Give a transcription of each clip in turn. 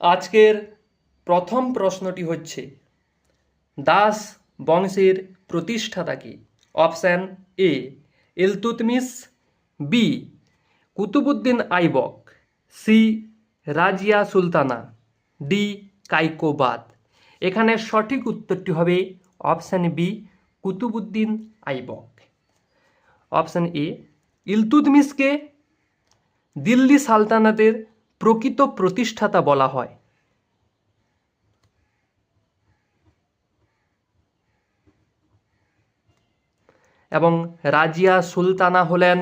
আজকের প্রথম প্রশ্নটি হচ্ছে, দাস বংশের প্রতিষ্ঠাতা কি? Option A Iltutmish B, Qutubuddin Aibak, C, Razia Sultana, D Kaiqubad এখানে সঠিক উত্তরটি হবে option B, Qutubuddin Aibak. Option A ইলতুতমিসকে Delhi সালতানাতের প্রকৃত প্রতিষ্ঠাতা বলা হয়। এবং রাজিয়া সুলতানা হলেন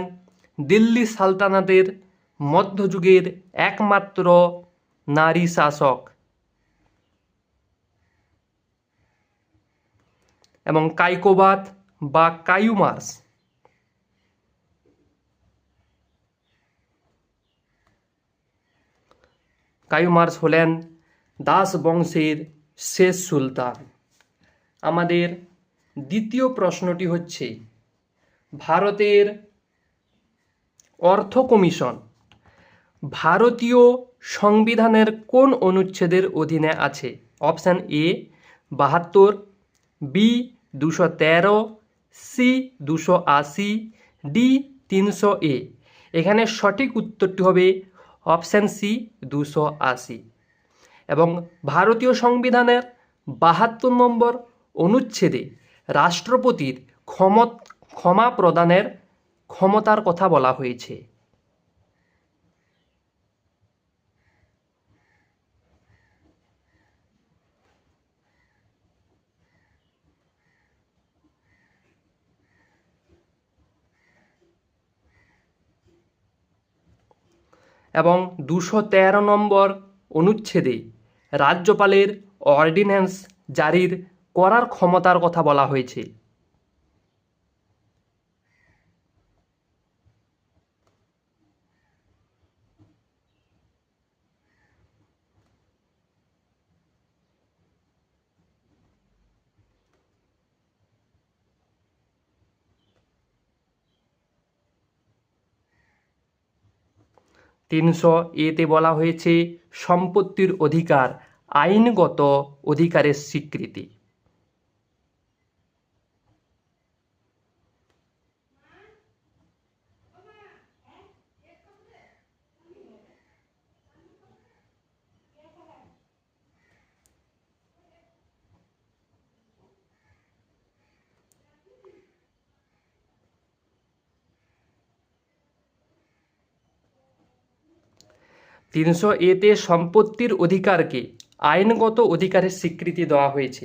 দিল্লি সালতানাতের মধ্যযুগের একমাত্র নারী শাসক। এবং কাইকোবাত বা কায়ুমার্স কায়ুমার্স হলেন দাস বংশের শেষ সুলতান। আমাদের দ্বিতীয় প্রশ্নটি হচ্ছে, ভারতের অর্থ কমিশন ভারতীয় সংবিধানের কোন অনুচ্ছেদের অধীনে আছে? অপশান এ, বাহাত্তর, বি, দুশো তেরো, সি, দুশো আশি, ডি, তিনশো এ। এখানে সঠিক উত্তরটি হবে অপশান সি দুশো আশি। এবং ভারতীয় সংবিধানের বাহাত্তর নম্বর অনুচ্ছেদে রাষ্ট্রপতির ক্ষমত, ক্ষমা প্রদানের ক্ষমতার কথা বলা হয়েছে। এবং দুশো তেরো নম্বর অনুচ্ছেদে রাজ্যপালের অর্ডিন্যান্স জারির করার ক্ষমতার কথা বলা হয়েছে। তিনশো এতে বলা হয়েছে সম্পত্তির অধিকার আইনগত অধিকারের স্বীকৃতি। তিনশো এতে সম্পত্তির অধিকারকে আইনগত অধিকারের স্বীকৃতি দেওয়া হয়েছে।